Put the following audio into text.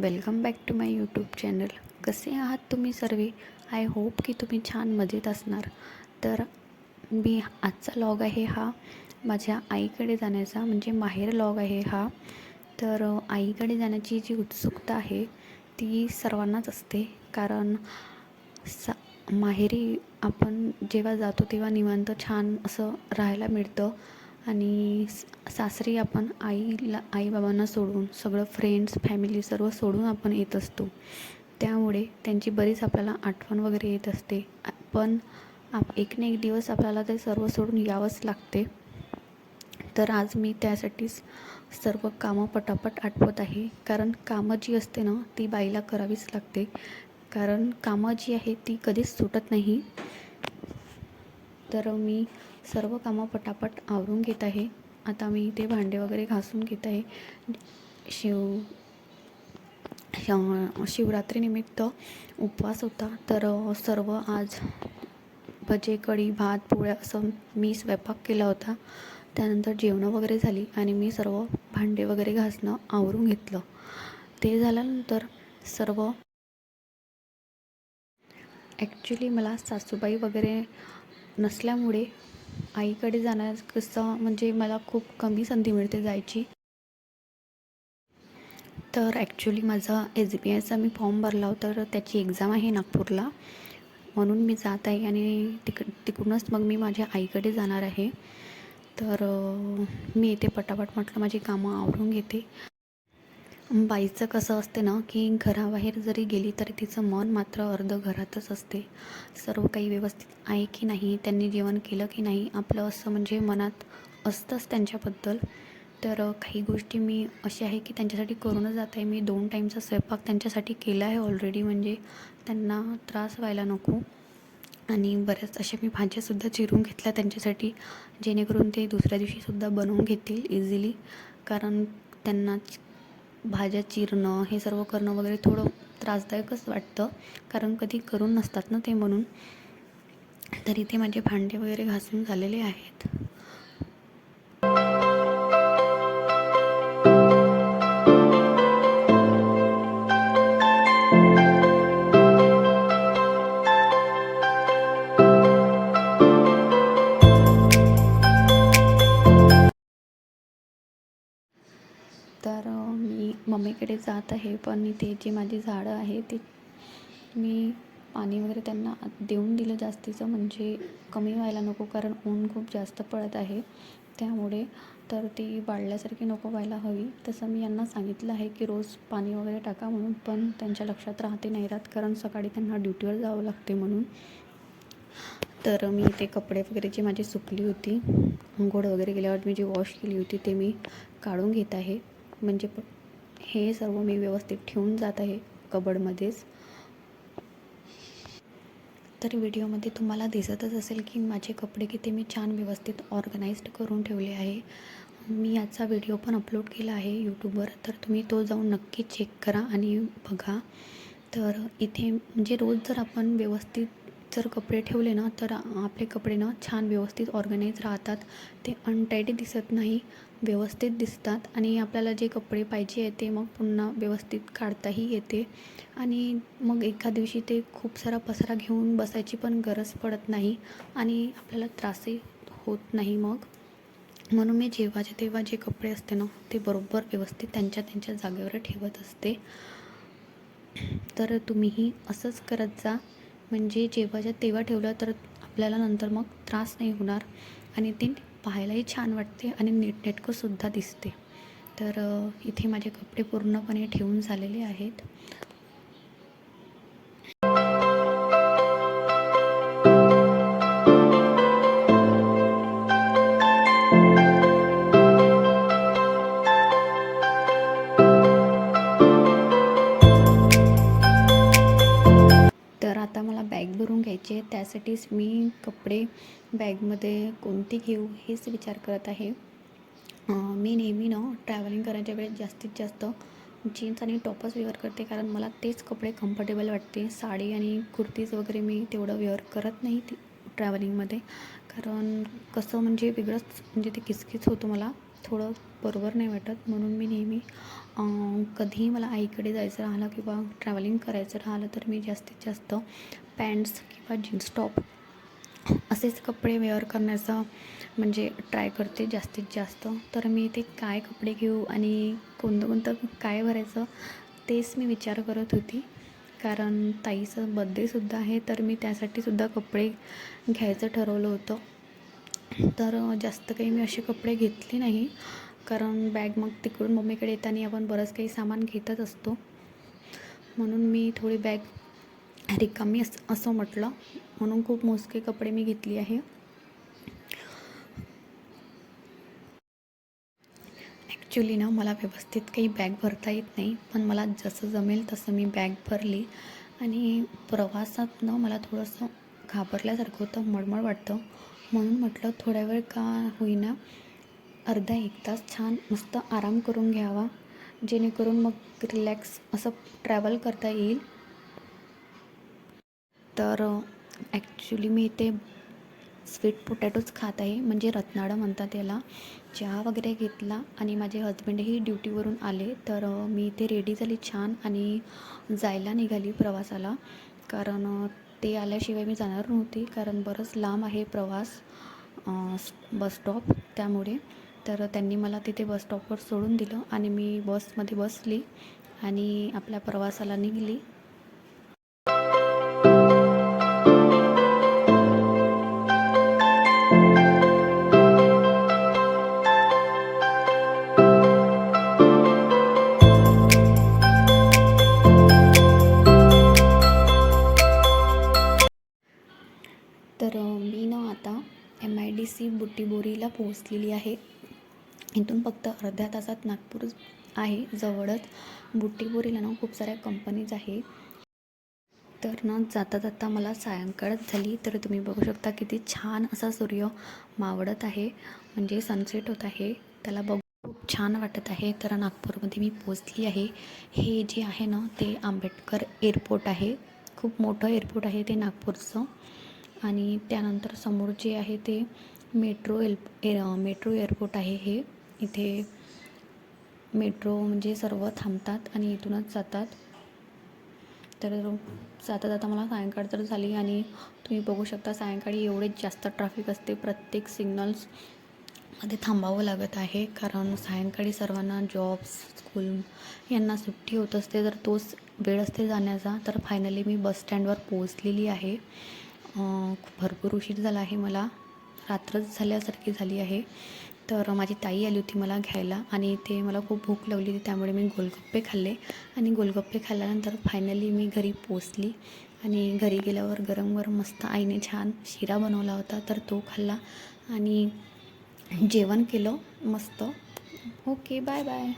Welcome back to my YouTube channel. कसे आहात तुम्ही सर्व? आय होप की तुम्ही छान मजेत असणार. तर मी आजचा लॉग आहे हा माझ्या आईकडे जाण्याचा म्हणजे माहेर लॉग आहे हा. तर आईकडे जाण्याची जी उत्सुकता आहे ती सर्वांनाच असते. कारण सा माहेरी आपण जेव्हा जातो तेव्हा निवांत छान असं राहायला मिळतं. आणि सासरी आपण आईला आईबाबांना सोडून सगळं फ्रेंड्स फॅमिली सर्व सोडून आपण येत असतो. त्यामुळे त्यांची बरीच आपल्याला आठवण वगैरे येत असते. पण आप एक ना एक दिवस आपल्याला ते सर्व सोडून यावंच लागते. तर आज मी त्यासाठीच सर्व कामं पटापट आठवत आहे. कारण कामं जी असते ना ती बाईला करावीच लागते. कारण कामं जी आहे ती कधीच सुटत नाही. तर मी सर्व कामं पटापट आवरून घेत आहे. आता मी ते भांडे वगैरे घासून घेत आहे. शिव शिवरात्रीनिमित्त उपवास होता. तर सर्व आज भजे कढी भात पोळ्या असं मी स्वयंपाक केला होता. त्यानंतर जेवणं वगैरे झाली आणि मी सर्व भांडे वगैरे घासणं आवरून घेतलं. ते झाल्यानंतर सर्व ॲक्च्युली मला सासूबाई वगैरे नसल्यामुळे आईकडे जाण्यास कसं म्हणजे मला खूप कमी संधी मिळते जायची. तर ॲक्च्युली माझा एस बी आयचा मी फॉर्म भरला होता तर त्याची एक्झाम आहे नागपूरला. म्हणून मी जात आहे आणि तिक तिकडूनच मग मी माझ्या आईकडे जाणार आहे. तर मी येते पटापट म्हटलं माझी कामं आवरून घेते. बाईचं कसं असते ना की घराबाहेर जरी गेली तरी तिचं मन मात्र अर्ध घरातच असते. सर्व काही व्यवस्थित आहे की नाही त्यांनी जेवण केलं की नाही आपलं असं म्हणजे मनात असतंच त्यांच्याबद्दल. तर काही गोष्टी मी अशी आहे की त्यांच्यासाठी करूनच जात आहे. मी दोन टाईमचा स्वयंपाक त्यांच्यासाठी केला आहे ऑलरेडी म्हणजे त्यांना त्रास व्हायला नको. आणि बऱ्याच अशा मी भाज्यासुद्धा चिरून घेतल्या त्यांच्यासाठी जेणेकरून ते दुसऱ्या दिवशीसुद्धा बनवून घेतील इझिली कारण त्यांना भाज्या चिरणं हे सर्व करणं वगैरे थोडं त्रासदायकच वाटतं. कारण कधी करून नसतात ना ते म्हणून. तर इथे माझे भांडे वगैरे घासून झालेले आहेत. मी जात आहे. पण इथे जी माझी झाडं आहे ती मी पाणी वगैरे त्यांना देऊन दिलं जास्तीचं म्हणजे कमी व्हायला नको कारण ऊन खूप जास्त पडत आहे. त्यामुळे तर ती वाढल्यासारखी नको व्हायला हवी. तसं मी यांना सांगितलं आहे की रोज पाणी वगैरे टाका म्हणून पण त्यांच्या लक्षात राहते नाही राहत कारण सकाळी त्यांना ड्युटीवर जावं लागते म्हणून. तर मी ते कपडे वगैरे जी माझी सुकली होती आंघोळ वगैरे गेल्यावर मी जी वॉश केली होती ते मी काढून घेत आहे. म्हणजे प हे सर्व मी व्यवस्थित ठेवून जात आहे कबडमध्येच. तर व्हिडिओमध्ये तुम्हाला दिसतच असेल की माझे कपडे किती मी छान व्यवस्थित ऑर्गनाइज्ड करून ठेवले आहे. मी याचा व्हिडिओ पण अपलोड केला आहे यूट्यूबवर तर तुम्ही तो जाऊन नक्की चेक करा आणि बघा. तर इथे म्हणजे रोज जर आपण व्यवस्थित जर कपडे ठेवले ना तर आपले कपडे ना छान व्यवस्थित ऑर्गनाईज राहतात. ते अनटाईटी दिसत नाही व्यवस्थित दिसतात आणि आपल्याला जे कपडे पाहिजे आहे ते मग पुन्हा व्यवस्थित काढताही येते. आणि मग एका दिवशी ते खूप सारा पसारा घेऊन बसायची पण गरज पडत नाही आणि आपल्याला त्रासही होत नाही मग. म्हणून मी जेव्हाचे तेव्हा जे कपडे असते ना ते बरोबर व्यवस्थित त्यांच्या त्यांच्या जागेवर ठेवत असते. तर तुम्हीही असंच करत जा. म्हणजे जेव्हाच्या तेव्हा ठेवलं तर आपल्याला नंतर मग त्रास नाही होणार. आणि ते पाहायलाही छान वाटते आणि नीटनेटकंसुद्धा दिसते. तर इथे माझे कपडे पूर्णपणे ठेवून झालेले आहेत. आहे त्यासाठीच मी कपडे बॅगमध्ये कोणते घेऊ हेच विचार करत आहे. मी नेहमी ना ट्रॅव्हलिंग करायच्या वेळेस जास्तीत जास्त जीन्स आणि टॉपच वेअर करते कारण मला तेच कपडे कम्फर्टेबल वाटते. साडी आणि कुर्तीज वगैरे मी तेवढं वेअर करत नाही ती ट्रॅव्हलिंगमध्ये कारण कसं म्हणजे वेगळंच म्हणजे ते किचकिच होतं मला. थोडं बरोबर नाही वाटत. म्हणून मी नेहमी कधीही मला आईकडे जायचं राहिलं किंवा ट्रॅव्हलिंग करायचं राहिलं तर मी जास्तीत जास्त पॅन्ट्स किंवा जीन्स टॉप असेच कपडे वेअर करण्याचा म्हणजे ट्राय करते जास्तीत जास्त. तर मी ते काय कपडे घेऊ आणि कोणतं कोणतं काय भरायचं तेच मी विचार करत होती. कारण ताईचं बड्डेसुद्धा आहे तर मी त्यासाठीसुद्धा कपडे घ्यायचं ठरवलं होतं. तर जास्त काही मी असे कपडे घेतले नाही. कारण बॅग मग तिकडून मम्मीकडे येताना आपण बरंच काही सामान घेतच असतो. म्हणून मी थोडी बॅग रिकामी अस असं म्हटलं. म्हणून खूप मोजके कपडे मी घेतली आहे. ॲक्च्युली ना मला व्यवस्थित काही बॅग भरता येत नाही. पण मला जसं जमेल तसं मी बॅग भरली. आणि प्रवासात ना मला थोडंसं घाबरल्यासारखं होतं मळमळ वाटतं. म्हणून म्हटलं थोड्या वेळ का होईना अर्धा एक तास छान मस्त आराम करून घ्यावा. जेणेकरून मग रिलॅक्स असं ट्रॅव्हल करता येईल. तर ॲक्च्युली मी इथे स्वीट पोटॅटोच खात आहे. म्हणजे रत्नाळं म्हणतात याला. चहा वगैरे घेतला आणि माझे हजबंडही ड्युटीवरून आले. तर मी इथे रेडी झाली छान आणि जायला निघाली प्रवासाला. कारण ते आल्याशिवाय मी जाणार नव्हती. कारण बरंच लांब आहे प्रवास बस स्टॉप त्यामुळे. तर त्यांनी मला तिथे बस स्टॉपवर सोडून दिलं आणि मी बसमध्ये बसली आणि आपल्या प्रवासाला निघली. तर मी ना आता एम आय डी सी बुटीबोरीला पोहोचलेली आहे. इथून फक्त अर्ध्या तासात नागपूर आहे जवळच बुटीबोरीला ना खूप साऱ्या कंपनीज आहे. तर ना जाता जाता मला सायंकाळच झाली तर तुम्ही बघू शकता किती छान असा सूर्य मावळत आहे म्हणजे सनसेट होत आहे. त्याला बघू खूप छान वाटत आहे. तर नागपूरमध्ये मी पोचली आहे. हे जे आहे ना ते आंबेडकर एअरपोर्ट आहे. खूप मोठं एअरपोर्ट आहे ते नागपूरचं. आणि त्यानंतर समोर जे आहे ते metro L A metro airport आहे हे. इथे मेट्रो म्हणजे सर्व थांबतात आणि इथूनच जातात. तर जाता जाता मला सायंकाळ तर झाली आणि तुम्ही बघू शकता सायंकाळी एवढेच जास्त ट्रॅफिक असते. प्रत्येक सिग्नल्समध्ये थांबावं लागत आहे. कारण सायंकाळी सर्वांना जॉब्स स्कूल यांना सुट्टी होत असते. तर तोच वेळ असते जाण्याचा तर फायनली मी बस स्टँडवर पोहोचलेली आहे. भरपूर उशीर झाला आहे मला. रात्रच झाल्यासारखी झाली आहे. तर माझी ताई आली होती मला घ्यायला आणि ते मला खूप भूक लागली होती त्यामुळे मी गोलगप्पे खाल्ले. आणि गोलगप्पे खाल्ल्यानंतर फायनली मी घरी पोचली आणि घरी गेल्यावर गरम गरम मस्त आईने छान शिरा बनवला होता तर तो खाल्ला. आणि जेवण केलं मस्त. Okay bye bye